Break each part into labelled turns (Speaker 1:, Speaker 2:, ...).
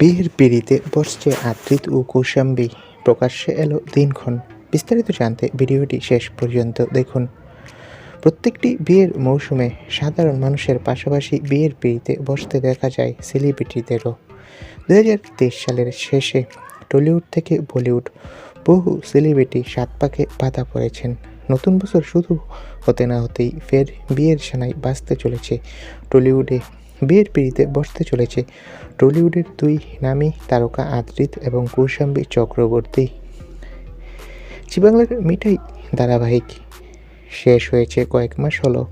Speaker 1: বিয়ের পিড়িতে বসছে আদ্রিত ও কৌশাম্বী। প্রকাশ্যে এলো দিনক্ষণ। বিস্তারিত জানতে ভিডিওটি শেষ পর্যন্ত দেখুন। প্রত্যেকটি বিয়ের মৌসুমে সাধারণ মানুষের পাশাপাশি বিয়ের পিড়িতে বসতে দেখা যায় সেলিব্রিটিদেরও দু হাজার তেইশ সালের শেষে টলিউড থেকে বলিউড বহু সেলিব্রিটি সাত পাকে বাধা পড়েছেন। নতুন বছর শুধু হতে না হতেই ফের বিয়ের সানাই বাঁচতে চলেছে টলিউডে। বিয়ের পিড়িতে বসতে চলেছে। টলিউডের দুই নামী তারকা আদ্রিত এবং কৌশাম্বী চক্রবর্তী। বাংলার মিঠাই ধারাবাহিক শেষ হয়েছে কয়েক মাস হলো।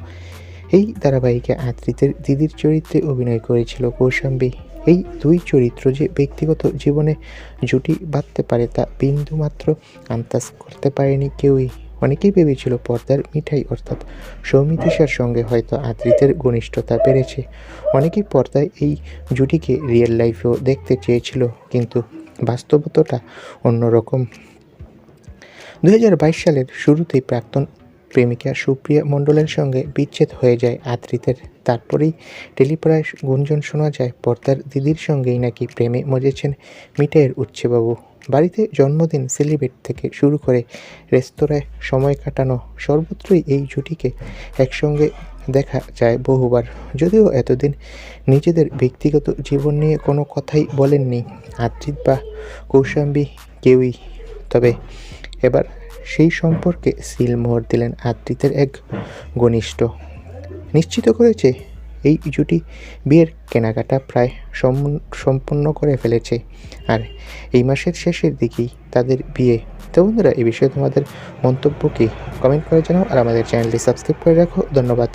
Speaker 1: এই ধারাবাহিকে আদ্রিতের দিদির চরিত্রে অভিনয় করেছিল কৌশাম্বী। এই দুই চরিত্র যে ব্যক্তিগত জীবনে জুটি বাঁধতে পারে তা বিন্দুমাত্র আন্দাজ করতে পারেনি কেউই। অনেকেই ভেবেছিল পর্দার মিঠাই অর্থাৎ সৌমিত্রিষার সঙ্গে হয়তো আদ্রিতের ঘনিষ্ঠতা বেড়েছে। অনেকেই পর্দায় এই জুটিকে রিয়েল লাইফেও দেখতে চেয়েছিল, কিন্তু বাস্তবতাটা অন্যরকম। দু হাজার বাইশ সালের শুরুতেই প্রাক্তন প্রেমিকা সুপ্রিয়া মণ্ডলের সঙ্গে বিচ্ছেদ হয়ে যায় আদ্রিতের। তারপরেই টেলিপাড়ায় গুঞ্জন শোনা যায়, পর্দার দিদির সঙ্গেই নাকি প্রেমে মজেছেন মিঠাইয়ের উচ্ছেবাবু বাড়িতে জন্মদিন সেলিব্রেট থেকে শুরু করে রেস্তোরাঁয় সময় কাটানো সর্বত্রই এই জুটিকে একসঙ্গে দেখা যায় বহুবার। যদিও এতদিন নিজেদের ব্যক্তিগত জীবন নিয়ে কোনো কথাই বলেননি আদ্রিত বা কৌশাম্বী কেউই। তবে এবার সেই সম্পর্কে সিলমোহর দিলেন আদ্রিতের এক ঘনিষ্ঠ। নিশ্চিত করেছে এই জুটি বিয়ের কেনাকাটা প্রায় সম্পন্ন করে ফেলেছে। আর এই মাসের শেষের দিকেই তাদের বিয়ে। তো বন্ধুরা এই বিষয়ে তোমাদের মন্তব্য কি? কমেন্ট করে জানাও আর আমাদের চ্যানেলটি সাবস্ক্রাইব করে রাখো। ধন্যবাদ।